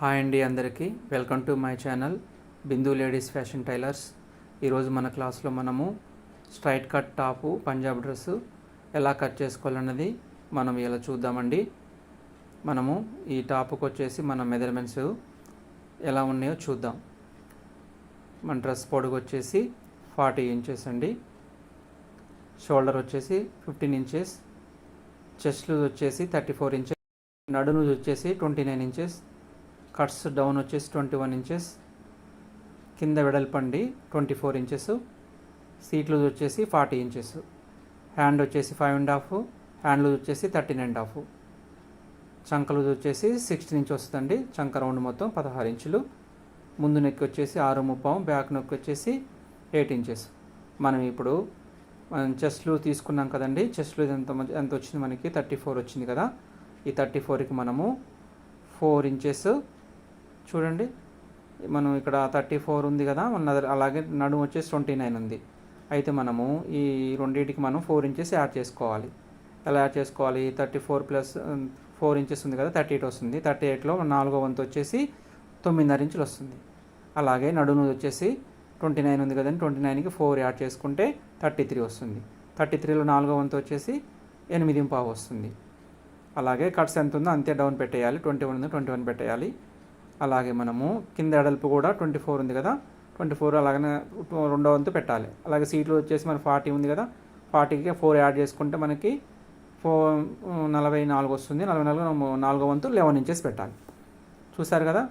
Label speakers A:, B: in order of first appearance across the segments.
A: Hi అండి అందరికీ. Welcome to my channel Bindu ladies fashion tailors. ఈరోజు మన క్లాస్లో మనము straight cut top Punjab dress ఎలా కట్ చేసుకోవాలన్నది మనం ఇలా చూద్దామండి. మనము ఈ టాపుకి వచ్చేసి మన మెజర్మెంట్స్ ఎలా ఉన్నాయో చూద్దాం. మన డ్రెస్ పొడుగు వచ్చేసి ఫార్టీ ఇంచెస్ అండి. షోల్డర్ వచ్చేసి ఫిఫ్టీన్ ఇంచెస్. చెస్ట్ లూజ్ వచ్చేసి థర్టీ ఫోర్ ఇంచెస్. నడు లూజ్ వచ్చేసి twenty nine inches. Cuts down వచ్చేసి ట్వంటీ వన్ ఇంచెస్ కింద వెడల్పండి twenty four inches seat loose వచ్చేసి ఫార్టీ ఇంచెస్ హ్యాండ్ వచ్చేసి five and half hand loose వచ్చేసి థర్టీన్ అండ్ హాఫ్. చంక loose వచ్చేసి సిక్స్టీన్ ఇంచ్ వస్తుందండి చంక రౌండ్ మొత్తం పదహారు ఇంచులు. ముందు నెక్ వచ్చేసి ఆరు ముప్పాం బ్యాక్ నెక్ వచ్చేసి ఎయిట్ ఇంచెస్. మనం ఇప్పుడు మనం తీసుకున్నాం కదండి చెస్ట్లు ఎంత ఎంత వచ్చింది మనకి? థర్టీ ఫోర్ వచ్చింది కదా. ఈ థర్టీ ఫోర్కి మనము ఫోర్ ఇంచెస్ చూడండి. మనం ఇక్కడ థర్టీ ఫోర్ ఉంది కదా మన అలాగే నడుము వచ్చేసి ట్వంటీ నైన్ ఉంది. అయితే మనము ఈ రెండింటికి మనం ఫోర్ ఇంచెస్ యాడ్ చేసుకోవాలి. ఎలా యాడ్ చేసుకోవాలి? Thirty four plus four inches ఉంది కదా థర్టీ ఎయిట్ వస్తుంది. థర్టీ ఎయిట్లో నాలుగో వంతు వచ్చేసి తొమ్మిదిన్నర ఇంచులు వస్తుంది. అలాగే నడుము వచ్చేసి ట్వంటీ నైన్ ఉంది కదండి ట్వంటీ నైన్కి ఫోర్ యాడ్ చేసుకుంటే థర్టీ త్రీ వస్తుంది. థర్టీ త్రీలో నాలుగో వంతు వచ్చేసి ఎనిమిది పావు వస్తుంది. అలాగే కట్స్ ఎంత ఉందో అంతే డౌన్ పెట్టేయాలి. ట్వంటీ వన్ ఉంది ట్వంటీ వన్ పెట్టేయాలి. అలాగే మనము కింద ఎడల్పు కూడా ట్వంటీ ఫోర్ ఉంది కదా. ట్వంటీ ఫోర్ అలాగనే రెండో వంతు పెట్టాలి. అలాగే సీట్లు వచ్చేసి మన ఫార్టీ ఉంది కదా. ఫార్టీకి ఫోర్ యాడ్ చేసుకుంటే మనకి ఫోర్ నలభై నాలుగు వస్తుంది. నలభై నాలుగు నాలుగో వంతు లెవెన్ ఇంచెస్ పెట్టాలి. చూసారు కదా?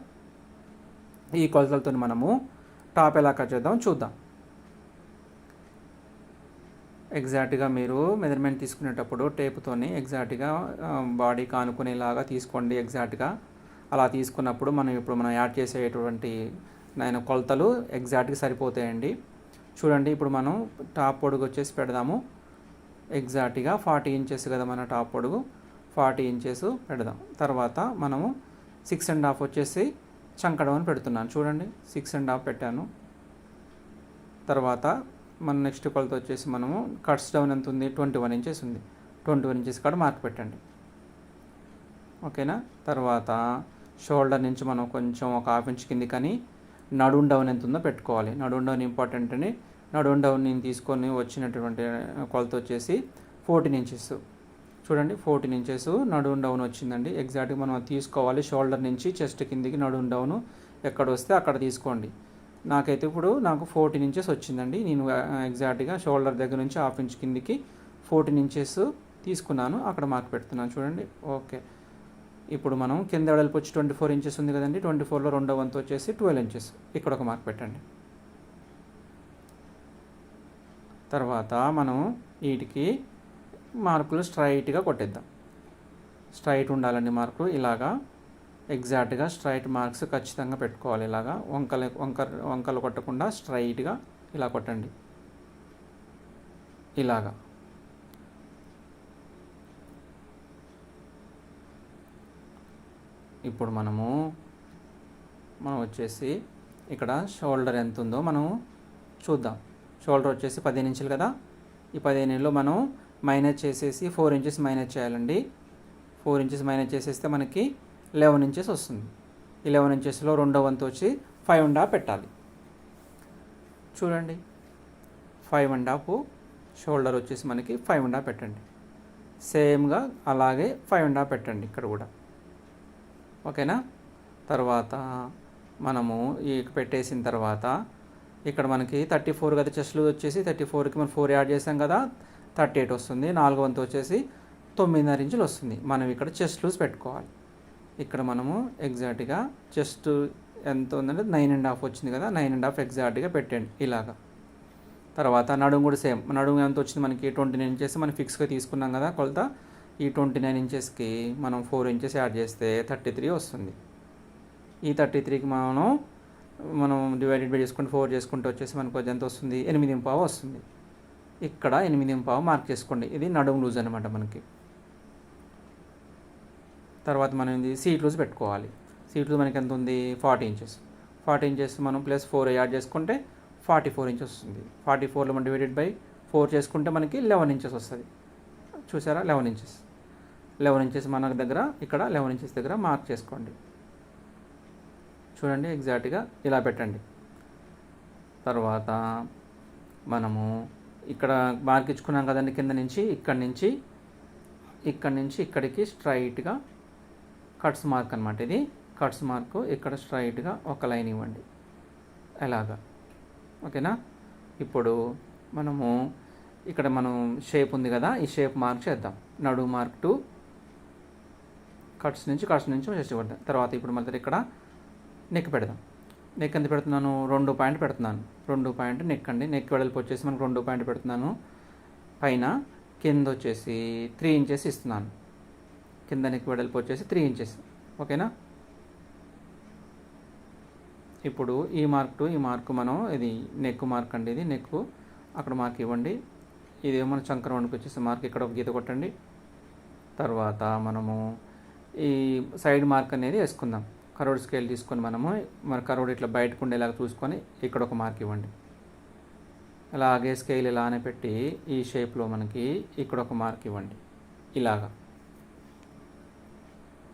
A: ఈ కొలతలతో మనము టాప్ ఎలా కట్ చేద్దాం చూద్దాం. ఎగ్జాక్ట్గా మీరు మెజర్మెంట్ తీసుకునేటప్పుడు టేప్తోని ఎగ్జాక్ట్గా బాడీకి ఆనుకునేలాగా తీసుకోండి ఎగ్జాక్ట్గా. అలా తీసుకున్నప్పుడు మనం ఇప్పుడు మనం యాడ్ చేసేటువంటి నేను కొలతలు ఎగ్జాక్ట్గా సరిపోతాయండి. చూడండి ఇప్పుడు మనం టాప్ పొడుగు వచ్చేసి పెడదాము. ఎగ్జాక్ట్గా ఫార్టీ ఇంచెస్ కదా మన టాప్ పొడుగు. ఫార్టీ ఇంచెస్ పెడదాం. తర్వాత మనము సిక్స్ అండ్ హాఫ్ వచ్చేసి చంకడం అని పెడుతున్నాను. చూడండి సిక్స్ అండ్ హాఫ్ పెట్టాను. తర్వాత మన నెక్స్ట్ కొలత వచ్చేసి మనము కట్స్ డౌన్ ఎంత ఉంది? ట్వంటీ వన్ ఇంచెస్ ఉంది. ట్వంటీ వన్ ఇంచెస్ కాడ మార్క్ పెట్టండి. ఓకేనా? తర్వాత షోల్డర్ నుంచి మనం కొంచెం ఒక హాఫ్ ఇంచ్ కింది కానీ నడుం డౌన్ ఎంత ఉందో పెట్టుకోవాలి. నడుం డౌన్ ఇంపార్టెంట్ అని. నడుం డౌన్ నేను తీసుకొని వచ్చినటువంటి కొలత వచ్చేసి ఫోర్టీన్ ఇంచెస్. చూడండి ఫోర్టీన్ ఇంచెస్ నడుం డౌన్ వచ్చిందండి. ఎగ్జాక్ట్గా మనం తీసుకోవాలి. షోల్డర్ నుంచి చెస్ట్ కిందికి నడుం డౌన్ ఎక్కడ వస్తే అక్కడ తీసుకోండి. నాకైతే ఇప్పుడు నాకు ఫోర్టీన్ ఇంచెస్ వచ్చిందండి. నేను ఎగ్జాక్ట్గా షోల్డర్ దగ్గర నుంచి హాఫ్ ఇంచ్ కిందికి ఫోర్టీన్ ఇంచెస్ తీసుకున్నాను. అక్కడ మార్క్ పెడుతున్నాను. చూడండి ఓకే. ఇప్పుడు మనం కింద వెడల్పు వచ్చి ట్వంటీ ఫోర్ ఇంచెస్ ఉంది కదండి. ట్వంటీ ఫోర్లో రెండో వంతు వచ్చేసి ట్వెల్వ్ ఇంచెస్ ఇక్కడ ఒక మార్క్ పెట్టండి. తర్వాత మనం వీటికి మార్కులు స్ట్రైట్గా కొట్టేద్దాం. స్ట్రైట్ ఉండాలండి మార్కులు. ఇలాగా ఎగ్జాక్ట్గా స్ట్రైట్ మార్క్స్ ఖచ్చితంగా పెట్టుకోవాలి. ఇలాగా వంకలు వంకర వంకలు కొట్టకుండా స్ట్రైట్గా ఇలా కొట్టండి. ఇలాగా. ఇప్పుడు మనము మనం వచ్చేసి ఇక్కడ షోల్డర్ ఎంత ఉందో మనం చూద్దాం. షోల్డర్ వచ్చేసి పదిహేను ఇంచులు కదా? ఈ పదిహేనులో మనం మైనస్ చేసేసి ఫోర్ ఇంచెస్ మైనస్ చేయాలండి. ఫోర్ ఇంచెస్ మైనస్ చేసేస్తే మనకి లెవెన్ ఇంచెస్ వస్తుంది. ఈ లెవెన్ ఇంచెస్లో రెండో వంతు వచ్చి ఫైవ్ అండ్ హాఫ్ పెట్టాలి. చూడండి. ఫైవ్ అండ్ హాఫ్ షోల్డర్ వచ్చేసి మనకి ఫైవ్ అండ్ హాఫ్ పెట్టండి. సేమ్గా అలాగే ఫైవ్ అండ్ హాఫ్ పెట్టండి ఇక్కడ కూడా. ఓకేనా? తర్వాత మనము ఈ పెట్టేసిన తర్వాత ఇక్కడ మనకి థర్టీ ఫోర్ కదా చెస్ట్లు వచ్చేసి థర్టీ ఫోర్కి మనం ఫోర్ యాడ్ చేసాం కదా థర్టీ ఎయిట్ వస్తుంది నాలుగు వంతు వచ్చేసి తొమ్మిదిన్నర ఇంచులు వస్తుంది. మనం ఇక్కడ చెస్ట్ లూజ్ పెట్టుకోవాలి. ఇక్కడ మనము ఎగ్జాక్ట్గా చెస్ట్ ఎంత ఉందంటే నైన్ అండ్ హాఫ్ వచ్చింది కదా నైన్ అండ్ హాఫ్ ఎగ్జాక్ట్గా పెట్టండి ఇలాగా. తర్వాత నడుము కూడా సేమ్ నడుము ఎంత వచ్చింది మనకి ట్వంటీ నైన్ చేసి మనం ఫిక్స్గా తీసుకున్నాం కదా కొలత ఈ ట్వంటీ నైన్ ఇంచెస్కి మనం ఫోర్ ఇంచెస్ యాడ్ చేస్తే థర్టీ త్రీ వస్తుంది. ఈ థర్టీ త్రీకి మనం మనం డివైడెడ్ బై చేసుకుంటే ఫోర్ చేసుకుంటే వచ్చేసి మనకు ఎంత వస్తుంది? ఎనిమిది పావు వస్తుంది. ఇక్కడ ఎనిమిది పావు మార్క్ చేసుకోండి. ఇది నడుము లూజ్ అనమాట మనకి. తర్వాత మనం ఇది సీట్ లూజ్ పెట్టుకోవాలి. సీట్ లూజ్ మనకి ఎంత ఉంది? Forty inches. ఫార్టీ ఇంచెస్ మనం ప్లస్ ఫోర్ యాడ్ చేసుకుంటే ఫార్టీ ఫోర్ ఇంచెస్ వస్తుంది. ఫార్టీ ఫోర్లో మనం డివైడెడ్ బై ఫోర్ చేసుకుంటే మనకి లెవెన్ ఇంచెస్ వస్తుంది. చూసారా? లెవెన్ ఇంచెస్ లెవెన్ ఇంచెస్ మన దగ్గర ఇక్కడ లెవెన్ ఇంచెస్ దగ్గర మార్క్ చేసుకోండి. చూడండి ఎగ్జాక్ట్గా ఇలా పెట్టండి. తర్వాత మనము ఇక్కడ మార్క్ ఇచ్చుకున్నాం కదండి కింద నుంచి ఇక్కడి నుంచి ఇక్కడి నుంచి ఇక్కడికి స్ట్రైట్గా కట్స్ మార్క్ అనమాట ఇది. కట్స్ మార్క్ ఇక్కడ స్ట్రైట్గా ఒక లైన్ ఇవ్వండి. ఎలాగా? ఓకేనా? ఇప్పుడు మనము ఇక్కడ మనం షేప్ ఉంది కదా ఈ షేప్ మార్క్ చేద్దాం. నడు మార్క్ టు కట్స్ నుంచి కట్స్ నుంచి చేసి పెడతాం తర్వాత ఇప్పుడు మళ్ళీ ఇక్కడ నెక్ పెడదాం. నెక్ ఎంత పెడుతున్నాను? రెండు పాయింట్ పెడుతున్నాను. రెండు పాయింట్ నెక్ అండి. నెక్ వెడల్పు వచ్చేసి మనకు రెండు పాయింట్ పెడుతున్నాను. పైన కింద వచ్చేసి త్రీ ఇంచెస్ ఇస్తున్నాను. కింద నెక్ వెడల్పు వచ్చేసి త్రీ ఇంచెస్ ఓకేనా ఇప్పుడు ఈ మార్క్ టు ఈ మార్క్ మనం ఇది నెక్ మార్క్ అండి ఇది. నెక్ అక్కడ మార్క్ ఇవ్వండి. ఇది మన చంకరౌండ్కి వచ్చేసి మార్క్ ఇక్కడ ఒక గీత కొట్టండి. తర్వాత మనము ఈ సైడ్ మార్క్ అనేది వేసుకుందాం. కరోడ్ స్కేల్ తీసుకొని మనము మన కరోడ్ ఇట్లా బయటకు ఉండేలాగా చూసుకొని ఇక్కడ ఒక మార్క్ ఇవ్వండి. అలాగే స్కేల్ ఇలానే పెట్టి ఈ షేప్లో మనకి ఇక్కడ ఒక మార్క్ ఇవ్వండి. ఇలాగా.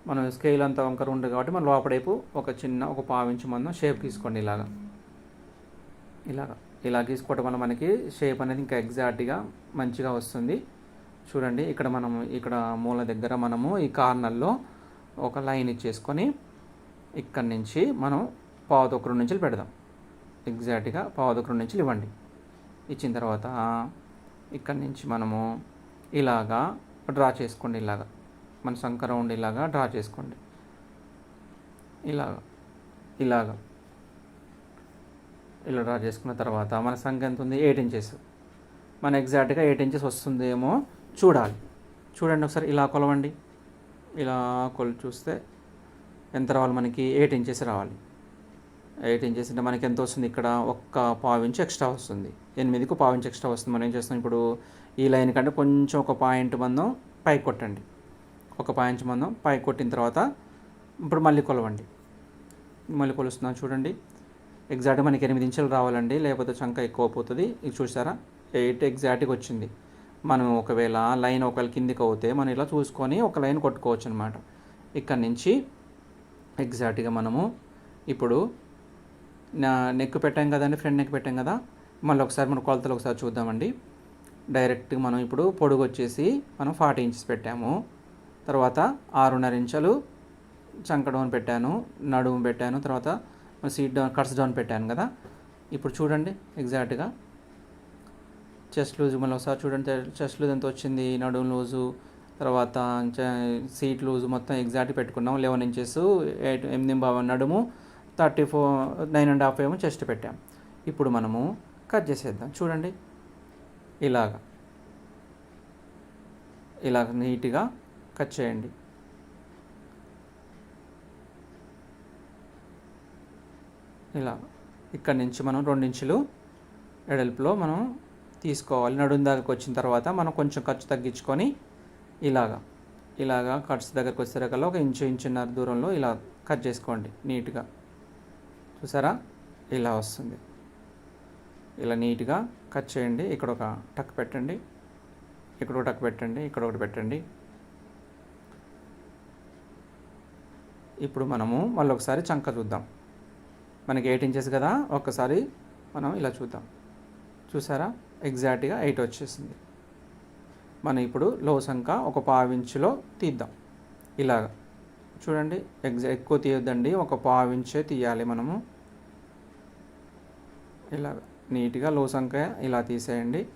A: మనం స్కేల్ అంతా వంకర ఉంటుంది కాబట్టి మన లోపడైపు ఒక చిన్న ఒక పావించి మందం షేప్ తీసుకోండి ఇలాగా. ఇలాగా. ఇలా తీసుకోవటం వల్ల మనకి షేప్ అనేది ఇంకా ఎగ్జాక్ట్గా మంచిగా వస్తుంది. చూడండి ఇక్కడ మనం ఇక్కడ మూల దగ్గర మనము ఈ కార్నర్లో ఒక లైన్ ఇచ్చేసుకొని ఇక్కడ నుంచి మనం పావుదొక్కరు నుంచి పెడదాం. ఎగ్జాక్ట్గా పావుదొక్కరు నుంచి ఇవ్వండి. ఇచ్చిన తర్వాత ఇక్కడ నుంచి మనము ఇలాగా డ్రా చేసుకోండి ఇలాగా. మన సంకరౌండ్ ఇలాగా డ్రా చేసుకోండి. ఇలాగా ఇలాగా. ఇలా డ్రా చేసుకున్న తర్వాత మన సంఖ్య ఎంత ఉంది? ఎయిట్ ఇంచెస్ మన ఎగ్జాక్ట్గా ఎయిట్ ఇంచెస్ వస్తుందేమో చూడాలి. చూడండి ఒకసారి ఇలా కొలవండి. ఇలా కొలు చూస్తే ఎంత రావాలి మనకి? ఎయిట్ ఇంచెస్ రావాలి. ఎయిట్ ఇంచెస్ అంటే మనకి ఎంత వస్తుంది? ఇక్కడ ఒక్క పావు ఇంచు ఎక్స్ట్రా వస్తుంది. ఎనిమిదికి పావు ఇంచు ఎక్స్ట్రా వస్తుంది. మనం ఏం చేస్తాం ఇప్పుడు ఈ లైన్ కంటే కొంచెం ఒక పాయింట్ మందం పైకి కొట్టండి. ఒక పాయింట్ మందం పైకి కొట్టిన తర్వాత ఇప్పుడు మళ్ళీ కొలవండి. మళ్ళీ కొలుస్తున్నాం చూడండి. ఎగ్జాక్ట్ మనకి ఎనిమిది ఇంచులు రావాలండి. లేకపోతే చంక ఎక్కువ పోతుంది. ఇది చూసారా? ఎయిట్ ఎగ్జాక్ట్గా వచ్చింది. మనం ఒకవేళ లైన్ ఒకవేళ కిందికి అవుతే మనం ఇలా చూసుకొని ఒక లైన్ కొట్టుకోవచ్చు అనమాట ఇక్కడ నుంచి ఎగ్జాక్ట్గా మనము ఇప్పుడు నెక్ పెట్టాం కదండి ఫ్రంట్ నెక్ పెట్టాం కదా? మళ్ళీ ఒకసారి మన కొలతలు ఒకసారి చూద్దామండి. డైరెక్ట్గా మనం ఇప్పుడు పొడుగు వచ్చేసి మనం ఫార్టీ ఇంచెస్ పెట్టాము. తర్వాత ఆరున్నర ఇంచులు చంక పెట్టాను నడుము పెట్టాను తర్వాత సీట్ డౌన్ కట్స్ డౌన్ పెట్టాను కదా. ఇప్పుడు చూడండి ఎగ్జాక్ట్గా చెస్ట్ లూజ్ మళ్ళీ ఒకసారి చూడండి చెస్ట్ లూజ్ ఎంత వచ్చింది నడుము లూజు తర్వాత సీట్ లూజ్ మొత్తం ఎగ్జాక్ట్ పెట్టుకున్నాం. లెవెన్ ఇంచెస్ ఎయిట్ ఎనిమిది బావ నడుము thirty four nine and half ఏమో చెస్ట్ పెట్టాం. ఇప్పుడు మనము కట్ చేసేద్దాం. చూడండి. ఇలాగ. ఇలాగ నీట్గా కట్ చేయండి. ఇలా ఇక్కడ నుంచి మనం రెండించులు ఎడల్పులో మనం తీసుకోవాలి. నడుం దగ్గరకు వచ్చిన తర్వాత మనం కొంచెం ఖర్చు తగ్గించుకొని ఇలాగా ఇలాగా కట్స్ దగ్గరకు వచ్చేసరికల్లా ఒక ఇంచు ఇంచున్నర దూరంలో ఇలా కట్ చేసుకోండి నీట్గా. చూసారా? ఇలా వస్తుంది. ఇలా నీట్గా కట్ చేయండి. ఇక్కడ ఒక టక్ పెట్టండి. ఇక్కడ ఒక టక్ పెట్టండి. ఇక్కడ ఒకటి పెట్టండి. ఇప్పుడు మనము మళ్ళీ ఒకసారి చంక చూద్దాం. మనకి ఎయిట్ ఇంచెస్ కదా ఒక్కసారి మనం ఇలా చూద్దాం. చూసారా? ఎగ్జాక్ట్గా ఎయిట్ వచ్చేసింది. మనం ఇప్పుడు లో సంఖ ఒక పావించులో తీద్దాం. ఇలాగ. చూడండి ఎగ్జా ఎక్కువ తీయొద్దండి ఒక పావించే తీయాలి మనము. ఇలా నీట్గా లో సంఖ ఇలా తీసేయండి.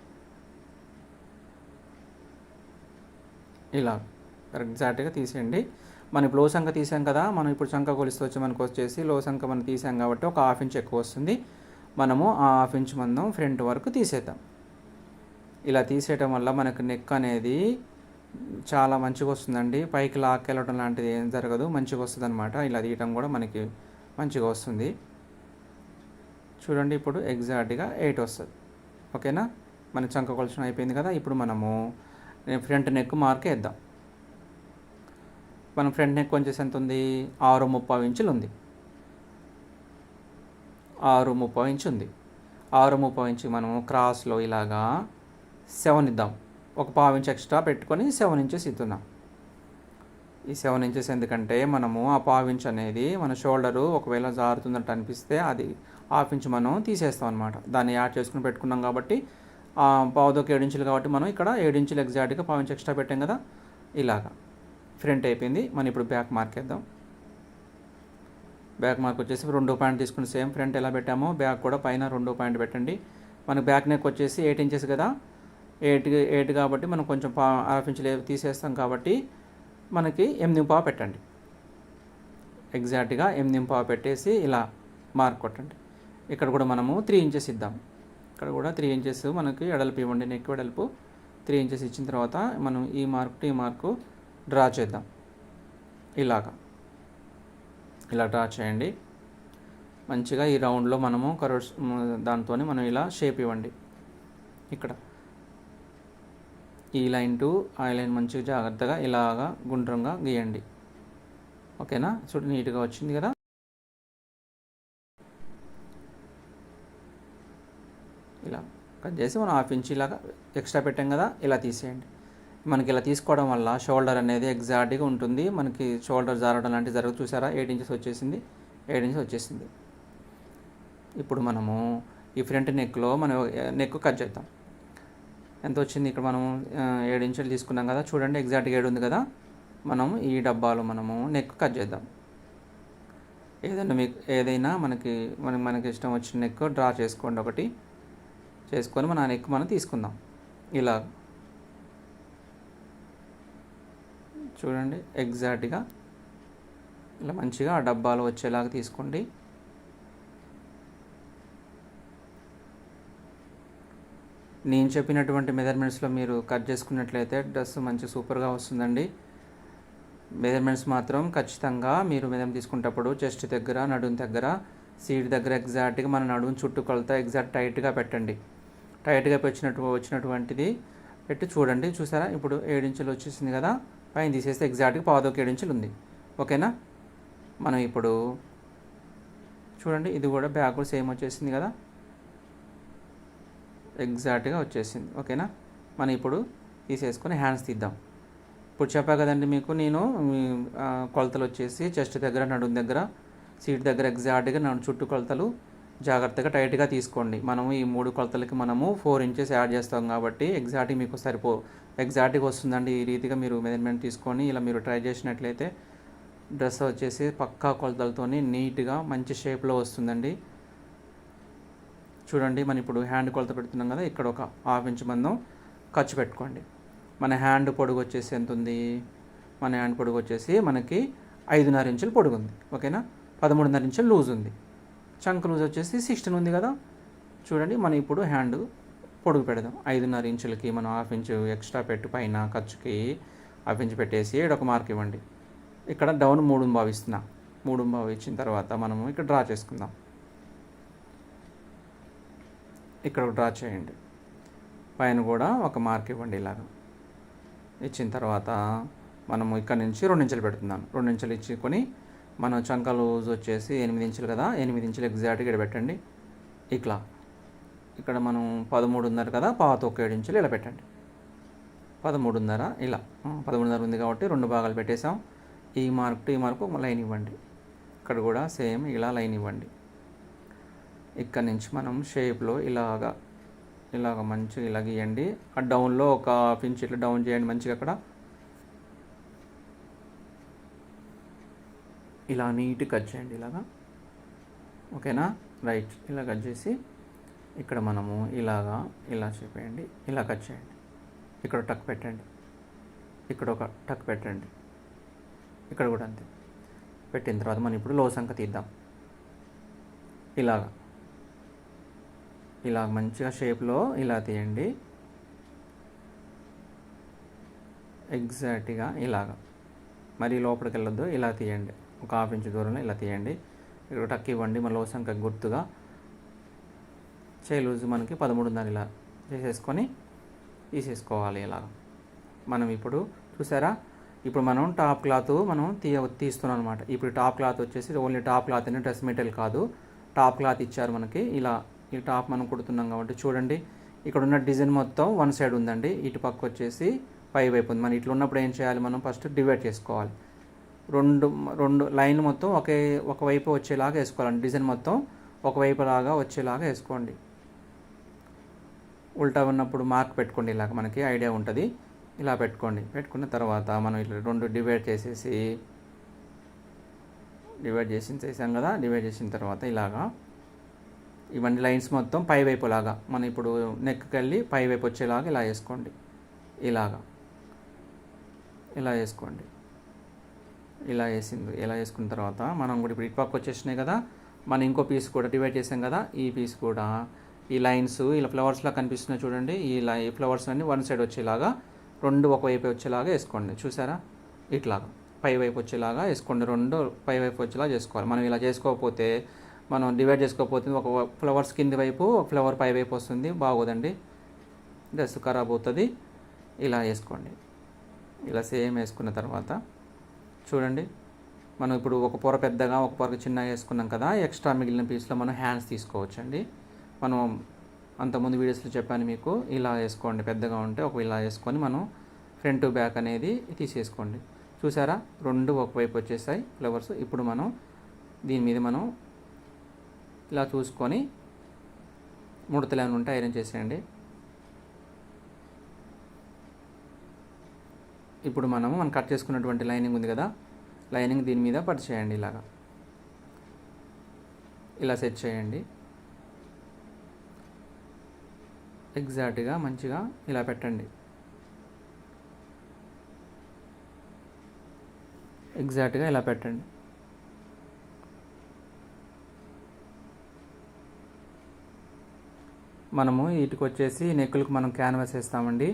A: ఇలా. ఎగ్జాక్ట్గా తీసేయండి. మనం ఇప్పుడు లో సంఖ్య తీసాం కదా మనం ఇప్పుడు చంక కొలిస్తే వచ్చి మనకు వచ్చేసి లో సంఖ్య మనం తీసాం కాబట్టి ఒక హాఫ్ ఇంచ్ ఎక్కువ వస్తుంది. మనము ఆ హాఫ్ ఇంచ్ మందం ఫ్రంట్ వరకు తీసేద్దాం. ఇలా తీసేయటం వల్ల మనకు నెక్ అనేది చాలా మంచిగా వస్తుందండి. పైకి లాక్కెళ్ళడం లాంటిది ఏం జరగదు మంచిగా వస్తుంది అనమాట ఇలా తీయటం కూడా మనకి మంచిగా వస్తుంది. చూడండి ఇప్పుడు ఎగ్జాక్ట్గా ఎయిట్ వస్తుంది. ఓకేనా? మన చంక కొలచడం అయిపోయింది కదా ఇప్పుడు మనము ఫ్రంట్ నెక్ మార్క్ వేద్దాం. మనం ఫ్రంట్ నెక్ కొంచెం ఎంత ఉంది? ఆరు ముప్పై ఇంచులు ఉంది. ఆరు ముప్పై ఇంచు ఉంది. ఆరు ముప్పై ఇంచు మనము క్రాస్లో ఇలాగా సెవెన్ ఇద్దాం. ఒక పావు ఇంచ్ ఎక్స్ట్రా పెట్టుకొని సెవెన్ ఇంచెస్ ఇద్దాం ఈ సెవెన్ ఇంచెస్ ఎందుకంటే మనము ఆ పావు ఇంచ్ అనేది మన షోల్డరు ఒకవేళ జారుతున్నట్టు అనిపిస్తే అది హాఫ్ ఇంచ్ మనం తీసేస్తాం అనమాట దాన్ని యాడ్ చేసుకుని పెట్టుకున్నాం కాబట్టి పావుదోకి ఏడు ఇంచులు కాబట్టి మనం ఇక్కడ ఏడు ఇంచులు ఎగ్జాక్ట్గా పావు ఇంచ్ ఎక్స్ట్రా పెట్టాం కదా? ఇలాగా. ఫ్రంట్ అయిపోయింది. మనం ఇప్పుడు బ్యాక్ మార్క్ వేద్దాం. బ్యాక్ మార్క్ వచ్చేసి రెండో పాయింట్ తీసుకుని సేమ్ ఫ్రంట్ ఎలా పెట్టామో బ్యాక్ కూడా పైన రెండో పాయింట్ పెట్టండి. మనకు బ్యాక్ నెక్ వచ్చేసి ఎయిట్ ఇంచెస్ కదా. ఎయిట్ ఎయిట్ కాబట్టి మనం కొంచెం పా హాఫ్ ఇంచ్ తీసేస్తాం కాబట్టి మనకి ఎనిమిది పావు పెట్టండి. ఎగ్జాక్ట్గా ఎనిమిది పావు పెట్టేసి ఇలా మార్క్ కొట్టండి. ఇక్కడ కూడా మనము త్రీ ఇంచెస్ ఇద్దాం. ఇక్కడ కూడా త్రీ ఇంచెస్ మనకి ఎడల్పు ఇవ్వండి. నెక్ వెడల్పు త్రీ ఇంచెస్ ఇచ్చిన తర్వాత మనం ఈ మార్క్ టు ఈ మార్కు డ్రా చేద్దాం. ఇలాగా. ఇలా డ్రా చేయండి. మంచిగా ఈ రౌండ్లో మనము కరోడ్స్ దాంతో మనం ఇలా షేప్ ఇవ్వండి. ఇక్కడ. ఈ లైన్ టు ఆ లైన్ మంచిగా జాగ్రత్తగా ఇలాగా గుండ్రంగా గీయండి. ఓకేనా? చూడు నీట్గా వచ్చింది కదా? ఇలా. కట్ చేసి మనం హాఫ్ ఇంచ్ ఇలాగా ఎక్స్ట్రా పెట్టాం కదా? ఇలా తీసేయండి. మనకి ఇలా తీసుకోవడం వల్ల షోల్డర్ అనేది ఎగ్జాక్ట్గా ఉంటుంది. మనకి షోల్డర్ జారడం లాంటివి జరగదు చూసారా? ఎయిట్ ఇంచెస్ వచ్చేసింది. ఎయిట్ ఇంచెస్ వచ్చేసింది. ఇప్పుడు మనము ఈ ఫ్రంట్ నెక్లో మనం నెక్ కట్ చేద్దాం. ఎంత వచ్చింది? ఇక్కడ మనం ఏడు ఇంచులు తీసుకున్నాం కదా. చూడండి ఎగ్జాక్ట్గా ఏడు ఉంది కదా. మనం ఈ డబ్బాలో మనము నెక్ కట్ చేద్దాం. ఏదైనా మీకు ఏదైనా మనకి మనకి మనకి ఇష్టం వచ్చిన నెక్ డ్రా చేసుకోండి ఒకటి. చేసుకొని మన నెక్ మనం తీసుకుందాం. ఇలా చూడండి ఎగ్జాక్ట్గా ఇలా మంచిగా ఆ డబ్బాలు వచ్చేలాగా తీసుకోండి. నేను చెప్పినటువంటి మెజర్మెంట్స్లో మీరు కట్ చేసుకున్నట్లయితే డ్రెస్ మంచి సూపర్గా వస్తుందండి. మెజర్మెంట్స్ మాత్రం ఖచ్చితంగా మీరు మెదం తీసుకునేటప్పుడు చెస్ట్ దగ్గర నడుము దగ్గర సీట్ దగ్గర ఎగ్జాక్ట్గా మన నడుము చుట్టూ కొలత ఎగ్జాక్ట్ టైట్గా పెట్టండి. టైట్గా వచ్చినట్టు వచ్చినటువంటిది పెట్టి చూడండి చూసారా? ఇప్పుడు ఏడించులు వచ్చేసింది కదా. పైన తీసేస్తే ఎగ్జాక్ట్గా పాదొక ఇంచులు ఉంది ఓకేనా? మనం ఇప్పుడు చూడండి ఇది కూడా బ్యాక్ కూడా సేమ్ వచ్చేసింది కదా? ఎగ్జాక్ట్గా వచ్చేసింది. ఓకేనా? మనం ఇప్పుడు తీసేసుకొని హ్యాండ్స్ తీద్దాం. ఇప్పుడు చెప్పా కదండి మీకు నేను కొలతలు వచ్చేసి చెస్ట్ దగ్గర నడుము దగ్గర సీట్ దగ్గర ఎగ్జాక్ట్గా నడు చుట్టూ కొలతలు జాగ్రత్తగా టైట్గా తీసుకోండి. మనము ఈ మూడు కొలతలకి మనము ఫోర్ ఇంచెస్ యాడ్ చేస్తాం కాబట్టి ఎగ్జాక్ట్గా మీకు సరిపో ఎగ్జాక్ట్గా వస్తుందండి ఈ రీతిగా మీరు మెజర్మెంట్ తీసుకొని ఇలా మీరు ట్రై చేసినట్లయితే డ్రెస్ వచ్చేసి పక్కా కొలతలతోని నీట్గా మంచి షేప్లో వస్తుందండి. చూడండి మనం ఇప్పుడు హ్యాండ్ కొలత పెడుతున్నాం కదా ఇక్కడ ఒక హాఫ్ ఇంచ్ మందం ఖర్చు పెట్టుకోండి. మన హ్యాండ్ పొడుగు వచ్చేసి ఎంత ఉంది? మన హ్యాండ్ పొడుగు వచ్చేసి మనకి ఐదున్నర ఇంచులు పొడుగు ఉంది. ఓకేనా? పదమూడున్నర ఇంచులు లూజ్ ఉంది. చంక్ లూజ్ వచ్చేసి సిక్స్టీన్ ఉంది కదా? చూడండి మనం ఇప్పుడు హ్యాండ్ పొడుగు పెడదాం ఐదున్నర ఇంచులకి మనం హాఫ్ ఇంచు ఎక్స్ట్రా పెట్టి పైన ఖర్చుకి హాఫ్ ఇంచు పెట్టేసి ఒక మార్క్ ఇవ్వండి. ఇక్కడ డౌన్ మూడు భావిస్తున్నా మూడు బావి ఇచ్చిన తర్వాత మనము ఇక్కడ డ్రా చేసుకుందాం. ఇక్కడ ఒక డ్రా చేయండి. పైన కూడా ఒక మార్క్ ఇవ్వండి ఇలాగ. ఇచ్చిన తర్వాత మనము ఇక్కడ నుంచి రెండు ఇంచులు పెడుతున్నాం. రెండు ఇంచులు ఇచ్చుకొని మన చంక లూజ్ వచ్చేసి ఎనిమిది ఇంచులు కదా ఎనిమిది ఇంచులు ఎగ్జాక్ట్గా ఇక్కడ పెట్టండి. ఇట్లా. ఇక్కడ మనం పదమూడున్నర కదా పాత ఒక ఏడు ఇంచులు ఇలా పెట్టండి. పదమూడున్నర ఇలా. పదమూడున్నర ఉంది కాబట్టి రెండు భాగాలు పెట్టేసాం ఈ మార్క్ టు ఈ మార్క్ లైన్ ఇవ్వండి. ఇక్కడ కూడా సేమ్ ఇలా లైన్ ఇవ్వండి. ఇక్కడ నుంచి మనం షేప్లో ఇలాగా ఇలాగ మంచిగా ఇలా గీయండి. ఆ డౌన్లో ఒక హాఫ్ ఇంచ్ ఇట్లా డౌన్ చేయండి మంచిగా అక్కడ. ఇలా నీట్ కట్ చేయండి ఇలాగా. ఓకేనా? రైట్. ఇలా కట్ చేసి ఇక్కడ మనము ఇలాగా ఇలా చెప్పేయండి ఇలా కట్ చేయండి. ఇక్కడ టక్ పెట్టండి. ఇక్కడ ఒక టక్ పెట్టండి. ఇక్కడ కూడా అంతే. పెట్టిన తర్వాత మనం ఇప్పుడు లో సంఖ్య తీద్దాం. ఇలాగా. ఇలా మంచిగా షేప్లో ఇలా తీయండి. ఎగ్జాక్ట్గా ఇలాగా. మరి లోపలికి వెళ్ళొద్దు ఇలా తీయండి. ఒక హాఫ్ ఇంచ్ దూరంలో ఇలా తీయండి. ఇక్కడ టక్ ఇవ్వండి మన లోసంక గుర్తుగా చేయి లూజ్ మనకి పదమూడున్నర ఇలా చేసేసుకొని తీసేసుకోవాలి ఇలా. మనం ఇప్పుడు చూసారా? ఇప్పుడు మనం టాప్ క్లాత్ మనం తీయ తీస్తున్నాం అనమాట ఇప్పుడు టాప్ క్లాత్ వచ్చేసి ఓన్లీ టాప్ క్లాత్ అనే డ్రెస్ మెటీరియల్ కాదు. టాప్ క్లాత్ ఇచ్చారు మనకి ఇలా ఈ టాప్ మనం కుడుతున్నాం కాబట్టి చూడండి. ఇక్కడ ఉన్న డిజైన్ మొత్తం వన్ సైడ్ ఉందండి. ఇటు పక్క వచ్చేసి పై వైపు ఉంది. మనం ఇట్లా ఉన్నప్పుడు ఏం చేయాలి మనం ఫస్ట్ డివైడ్ చేసుకోవాలి. రెండు రెండు లైన్ మొత్తం ఒకే ఒకవైపు వచ్చేలాగా వేసుకోవాలండి. డిజైన్ మొత్తం ఒకవైపు లాగా వచ్చేలాగా వేసుకోండి. ఉల్టా ఉన్నప్పుడు మార్క్ పెట్టుకోండి ఇలాగ మనకి ఐడియా ఉంటుంది. ఇలా పెట్టుకోండి. పెట్టుకున్న తర్వాత మనం ఇట్లా రెండు డివైడ్ చేసేసి డివైడ్ చేసి చేసాం కదా డివైడ్ చేసిన తర్వాత ఇలాగా ఇవన్నీ లైన్స్ మొత్తం పై వైపు లాగా. మనం ఇప్పుడు నెక్కి వెళ్ళి పై వైపు వచ్చేలాగా ఇలా వేసుకోండి. ఇలాగా. ఇలా వేసుకోండి. ఇలా వేసింది. ఇలా వేసుకున్న తర్వాత మనం కూడా ఇప్పుడు ఇటుపక్క వచ్చేసినాయి కదా మనం ఇంకో పీస్ కూడా డివైడ్ చేసాం కదా ఈ పీస్ కూడా ఈ లైన్స్ ఇలా ఫ్లవర్స్లా కనిపిస్తున్నాయి చూడండి. ఈ లై ఫ్లవర్స్ అన్నీ వన్ సైడ్ వచ్చేలాగా రెండు ఒకవైపు వచ్చేలాగా వేసుకోండి. చూసారా? ఇట్లాగా. పై వైపు వచ్చేలాగా వేసుకోండి. రెండు పై వైపు వచ్చేలాగా చేసుకోవాలి. మనం ఇలా చేసుకోకపోతే మనం డివైడ్ చేసుకోకపోతే ఒక ఫ్లవర్స్ కింది వైపు ఒక ఫ్లవర్ పై వైపు వస్తుంది. బాగోదండి. డ్రెస్ ఖరాబ్ అవుతుంది. ఇలా వేసుకోండి. ఇలా సేమ్ వేసుకున్న తర్వాత చూడండి. మనం ఇప్పుడు ఒక పొర పెద్దగా ఒక పొర చిన్నగా వేసుకున్నాం కదా ఎక్స్ట్రా మిగిలిన పీస్లో మనం హ్యాండ్స్ తీసుకోవచ్చండి. మనం అంతకుముందు వీడియోస్లో చెప్పాను మీకు ఇలా వేసుకోండి పెద్దగా ఉంటే ఒక ఇలా వేసుకొని మనం ఫ్రంట్ బ్యాక్ అనేది తీసేసుకోండి. చూసారా? రెండు ఒకవైపు వచ్చేసాయి ఫ్లవర్స్. ఇప్పుడు మనం దీని మీద మనం ఇలా చూసుకొని ముడతలు ఏమైనా ఉంటే ఐరన్ చేసేయండి. ఇప్పుడు మనము మనం కట్ చేసుకున్నటువంటి లైనింగ్ ఉంది కదా? లైనింగ్ దీని మీద పట్టు చేయండి ఇలాగా. ఇలా సెట్ చేయండి. ఎగ్జాక్ట్గా మంచిగా ఇలా పెట్టండి. ఎగ్జాక్ట్గా ఇలా పెట్టండి. మనము వీటికి వచ్చేసి నెక్కులకు మనం క్యాన్వాస్ వేస్తామండి.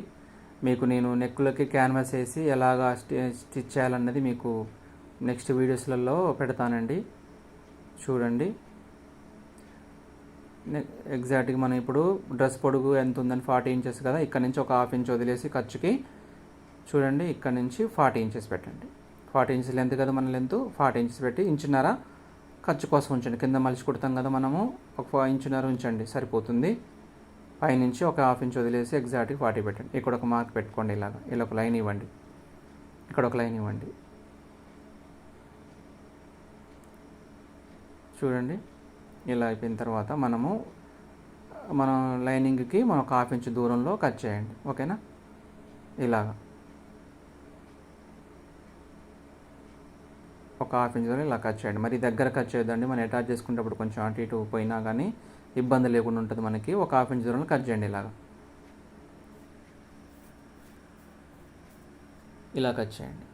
A: మీకు నేను నెక్కులకి క్యాన్వాస్ వేసి ఎలాగా స్టిచ్ చేయాలన్నది మీకు నెక్స్ట్ వీడియోస్లలో పెడతానండి. చూడండి. ఎగ్జాక్ట్గా మనం ఇప్పుడు డ్రెస్ పొడుగు ఎంత ఉందని ఫార్టీ ఇంచెస్ కదా ఇక్కడ నుంచి ఒక హాఫ్ ఇంచ్ వదిలేసి ఖర్చుకి చూడండి ఇక్కడ నుంచి ఫార్టీ ఇంచెస్ పెట్టండి. ఫార్టీ ఇంచెస్ లెంత్ కదా మన లెంత్ ఫార్టీ ఇంచెస్ పెట్టి ఇంచున్నర ఖర్చు కోసం ఉంచండి. కింద మలిచి కుడతాం కదా మనము ఒక ఇంచున్నర ఉంచండి సరిపోతుంది. పైనుంచి ఒక హాఫ్ ఇంచ్ వదిలేసి ఎగ్జాక్ట్గా ఫార్టీ పెట్టండి. ఇక్కడ ఒక మార్క్ పెట్టుకోండి ఇలాగ ఇలా ఒక లైన్ ఇవ్వండి. ఇక్కడ ఒక లైన్ ఇవ్వండి. చూడండి. ఇలా అయిపోయిన తర్వాత మనము మనం లైనింగ్కి మనం ఒక హాఫ్ ఇంచ్ దూరంలో కట్ చేయండి. ఓకేనా? ఇలాగా. ఒక హాఫ్ ఇంచ్ దూరం ఇలా కట్ చేయండి. మరి దగ్గర కట్ చేయొద్దండి. మనం అటాచ్ చేసుకునేటప్పుడు కొంచెం అటు ఇటు పోయినా కానీ ఇబ్బంది లేకుండా ఉంటుంది మనకి. ఒక హాఫ్ ఇంచ్ దూరంలో కట్ చేయండి ఇలాగా. ఇలా కట్ చేయండి.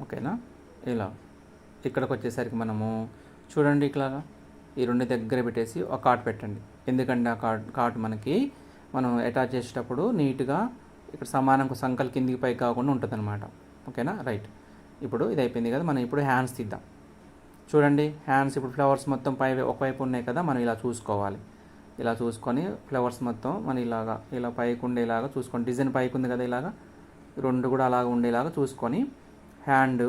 A: ఓకేనా? ఇలా. ఇక్కడికి వచ్చేసరికి మనము చూడండి ఇట్లాగా. ఈ రెండు దగ్గర పెట్టేసి ఒక కార్డ్ పెట్టండి. ఎందుకంటే ఆ కార్డ్ కార్డ్ మనకి మనం అటాచ్ చేసేటప్పుడు నీట్గా ఇక్కడ సమానంగా సంకల్ కిందికి పై కాకుండా ఉంటుంది అనమాట ఓకేనా? రైట్ ఇప్పుడు ఇది అయిపోయింది కదా మనం ఇప్పుడు హ్యాండ్స్ తీద్దాం. చూడండి హ్యాండ్స్ ఇప్పుడు ఫ్లవర్స్ మొత్తం పై ఒకవైపు ఉన్నాయి కదా మనం ఇలా చూసుకోవాలి. ఇలా చూసుకొని ఫ్లవర్స్ మొత్తం మనం ఇలాగా ఇలా పైకి ఉండేలాగా చూసుకోండి. డిజైన్ పైకి ఉంది కదా ఇలాగా. రెండు కూడా అలాగ ఉండేలాగా చూసుకొని హ్యాండ్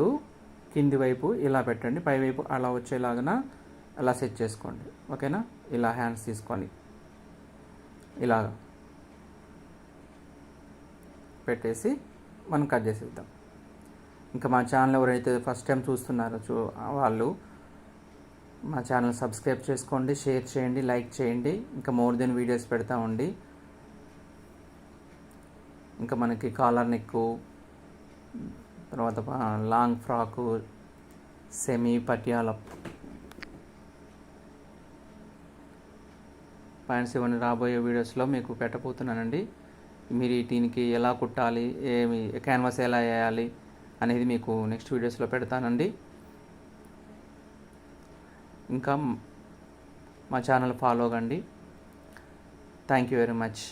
A: కింది వైపు ఇలా పెట్టండి. పై వైపు అలా వచ్చేలాగా అలా సెట్ చేసుకోండి. ఓకేనా? ఇలా హ్యాండ్స్ తీసుకొని ఇలా పెట్టేసి మనం కట్ చేసేద్దాం. ఇంకా మా ఛానల్ ఎవరైతే ఫస్ట్ టైం చూస్తున్నారో చూ వాళ్ళు మా ఛానల్ సబ్స్క్రైబ్ చేసుకోండి షేర్ చేయండి లైక్ చేయండి. ఇంకా మోర్ దెన్ వీడియోస్ పెడతా ఉండి. ఇంకా మనకి కాలర్ నెక్కు తర్వాత long frock semi Patiala pants ఇవన్నీ రాబోయే వీడియోస్లో మీకు పెట్టబోతున్నానండి. మీరు దీనికి ఎలా కుట్టాలి ఏమి క్యాన్వాస్ ఎలా వేయాలి అనేది మీకు నెక్స్ట్ వీడియోస్లో పెడతానండి. ఇంకా మా ఛానల్ ఫాలో కండి థ్యాంక్ యూ వెరీ మచ్.